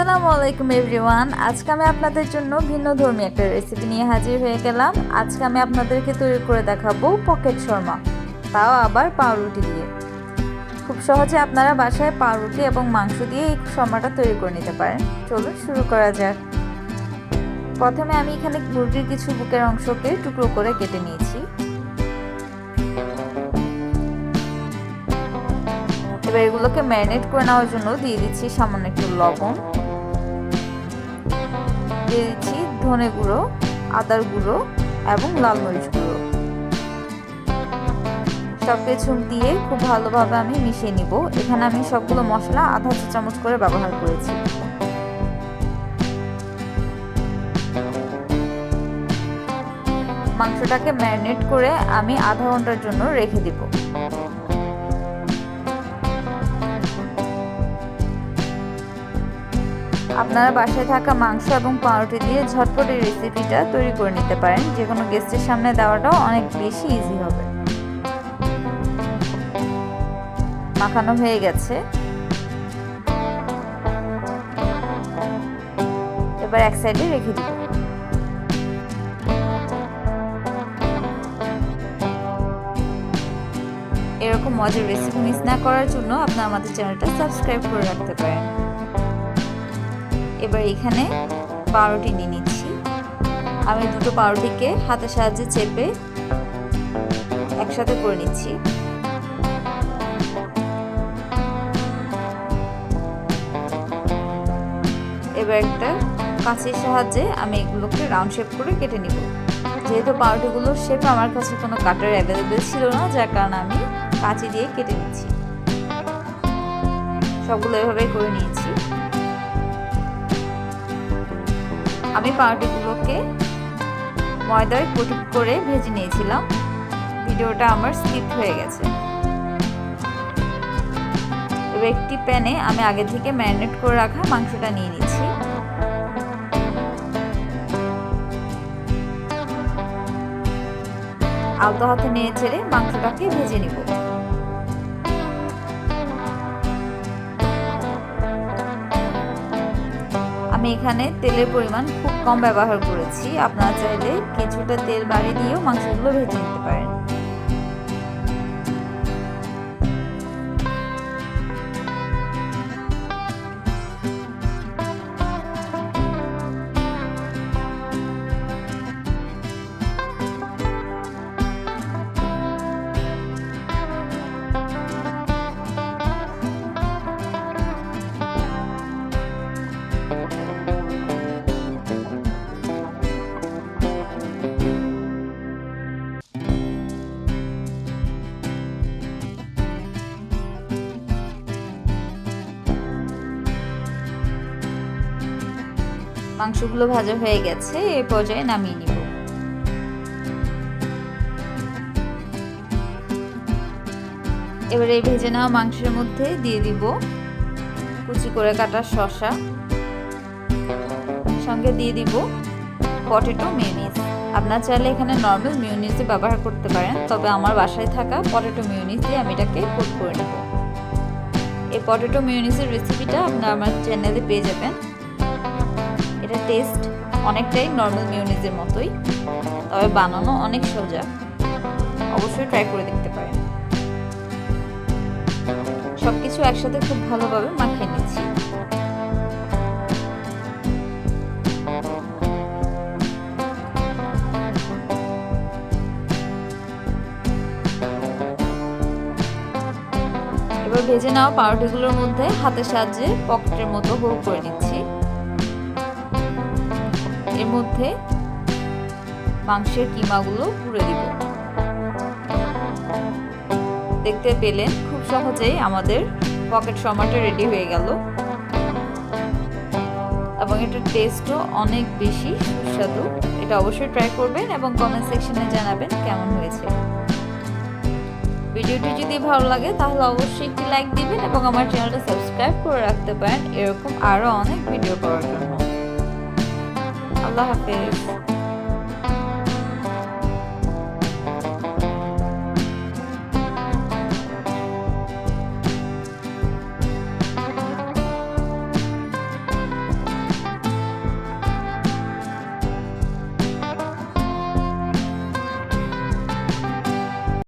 আসসালামু আলাইকুম এভরিওয়ান আজকে আমি আপনাদের জন্য ভিন্ন ধর্মী একটা রেসিপি নিয়ে হাজির হয়ে গেলাম। আজকে আমি আপনাদেরকে তৈরি করে দেখাবো পকেট শর্মা, তাও আবার পাউরুটি দিয়ে। খুব সহজে আপনারা বাসায় পাউরুটি এবং মাংস দিয়ে এই শর্মাটা তৈরি করে নিতে পারেন। চলুন শুরু করা যাক। প্রথমে আমি এখানে মুরগির কিছু বুকের অংশকে টুকরো করে কেটে নিয়েছি। এবার এগুলোকে ম্যারিনেট করে নেওয়ার জন্য দিয়ে দিচ্ছি সামান্য একটু লবণ। দিয়ে দিচ্ছি ধনে গুঁড়ো, আদার গুঁড়ো এবং লাল মরিচ গুঁড়ো। সব কিছু দিয়ে খুব ভালোভাবে আমি মিশিয়ে নিব। এখানে আমি সবগুলো মশলা আধা চা চামচ করে ব্যবহার করেছি। মাংসটাকে ম্যারিনেট করে আমি আধা ঘণ্টার জন্য রেখে দিব। আপনারা বাসায় থাকা মাংস এবং পাউরুটি দিয়ে ঝটপট এই রেসিপিটা তৈরি করে নিতে পারেন। যে কোনো গেস্টের সামনে দেওয়াটাও অনেক বেশি ইজি হবে। মাখানো হয়ে গেছে। এবার এক সাইডে রেখে দিব এরকম মজার রেসিপি মিস না করার জন্য আপনারা আমাদের চ্যানেলটা সাবস্ক্রাইব করে রাখতে পারেন। এবার এখানে পাউরুটি নিয়ে নিচ্ছি। আমি দুটো পাউরুটিকে হাতের সাহায্যে চেপে একসাথে করে নিচ্ছি। এবার একটা কাঁচির সাহায্যে আমি এগুলোকে রাউন্ড শেপ করে কেটে নিব। যেহেতু পাউরুটিগুলোর শেপ আমার কাছে কোনো কাটার অ্যাভেলেবেল ছিল না, যার কারণে আমি কাঁচি দিয়ে কেটে নিচ্ছি। সবগুলো এভাবে করে নিয়েছি। আমি পাউরুটিগুলোকে ময়দায় কোটি করে ভেজে নিয়েছিলাম। ভিডিওটা আমার স্কিপ হয়ে গেছে। এবার একটি প্যানে আমি আগে থেকে ম্যারিনেট করে রাখা মাংসটা নিয়ে নিচ্ছি। আলতো হাতে নিয়ে ছেড়ে মাংসটাকে ভেজে নিব। আমি এখানে তেলের পরিমাণ খুব কম ব্যবহার করেছি। আপনারা চাইলে কিছুটা তেল বাড়িয়ে দিয়েও মাংসগুলো ভেজে নিতে পারেন। মাংসগুলো ভাজা হয়ে গেছে, এ পর্যায়ে নামিয়ে নিব। এবারে এই ভেজে নেওয়া মাংসের মধ্যে দিয়ে দিব কুচি করে কাটা শসা। সঙ্গে দিয়ে দিব পটেটো মিউনিস আপনার চাইলে এখানে নর্মাল মিউনিসে ব্যবহার করতে পারেন, তবে আমার বাসায় থাকা পটেটো মিউনিস দিয়ে আমি এটাকে কোট করে নেব। এই পটেটো মিউনিসের রেসিপিটা আপনার আমার চ্যানেলে পেয়ে যাবেন। টেস্ট অনেকটাই নর্মাল মিউনিজের মতোই, তবে বানানো অনেক সোজা। অবশ্যই ট্রাই করে দেখতে পারেন। সব কিছু একসাথে খুব ভালোভাবে মাখিয়ে নিচ্ছি। এবার ভেজে নেওয়া পাউরুটিগুলোর মধ্যে হাতের সাহায্যে পকেটের মতো হোল করে নিচ্ছি। এর মধ্যে মাংসের কিমাগুলো পুড়ে দিব। দেখতে পেলেন খুব সহজেই আমাদের পকেট সমাটা রেডি হয়ে গেল। এবং এটার টেস্টও অনেক বেশি সুস্বাদু। এটা অবশ্যই ট্রাই করবেন এবং কমেন্ট সেকশনে জানাবেন কেমন হয়েছে। ভিডিওটি যদি ভালো লাগে তাহলে অবশ্যই একটি লাইক দিবেন এবং আমার চ্যানেলটা সাবস্ক্রাইব করে রাখতে পারেন। এরকম আরও অনেক ভিডিও পাওয়ার জন্য। আল্লাহ হাফেজ।